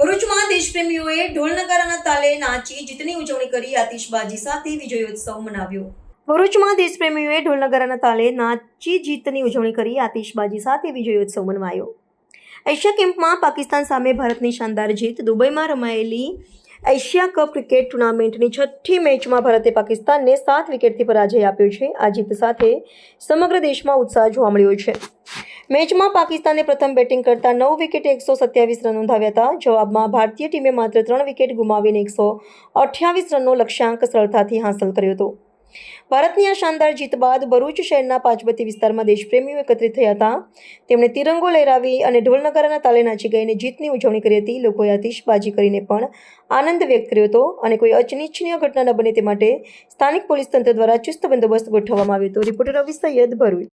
ભરૂચમાં દેશપ્રેમીઓએ ઢોલ નગારાના તાલે નાચી જીતની ઉજવણી કરી આતિશબાજી સાથે વિજયોત્સવ મનાવ્યો. ભરૂચમાં દેશપ્રેમીઓએ ઢોલ નગારાના તાલે નાચી જીતની ઉજવણી કરી આતિશબાજી સાથે વિજયોત્સવ મનાવ્યો. એશિયા કેમ્પમાં પાકિસ્તાન સામે ભારતની શાનદાર જીત. દુબઈમાં રમાયેલી એશિયા કપ ક્રિકેટ ટુર્નામેન્ટની છઠ્ઠી મેચમાં ભારતે પાકિસ્તાનને સાત વિકેટથી પરાજય આપ્યો છે. આ જીત સાથે સમગ્ર દેશમાં ઉત્સાહ જોવા મળ્યો છે. મેચમાં પાકિસ્તાને પ્રથમ બેટિંગ કરતા નવ વિકેટે એકસો સત્યાવીસ રન નોંધાવ્યા હતા. જવાબમાં ભારતીય ટીમે માત્ર ત્રણ વિકેટ ગુમાવીને એકસો અઠ્યાવીસ રનનો લક્ષ્યાંક સરળતાથી હાંસલ કર્યો હતો. ભારતની આ શાનદાર જીત બાદ ભરૂચ શહેરના પાંચબત્તી વિસ્તારમાં દેશપ્રેમીઓ એકત્રિત થયા હતા. તેમણે તિરંગો લહેરાવી અને ઢોલ નગારાના તાલે નાચી ગઈને જીતની ઉજવણી કરી હતી. લોકોએ આતિશબાજી કરીને પણ આનંદ વ્યક્ત કર્યો હતો અને કોઈ અનિચ્છનીય ઘટના ન બને તે માટે સ્થાનિક પોલીસ તંત્ર દ્વારા ચુસ્ત બંદોબસ્ત ગોઠવવામાં આવ્યો હતો. રિપોર્ટર રવિ સૈયદ ભરૂચ.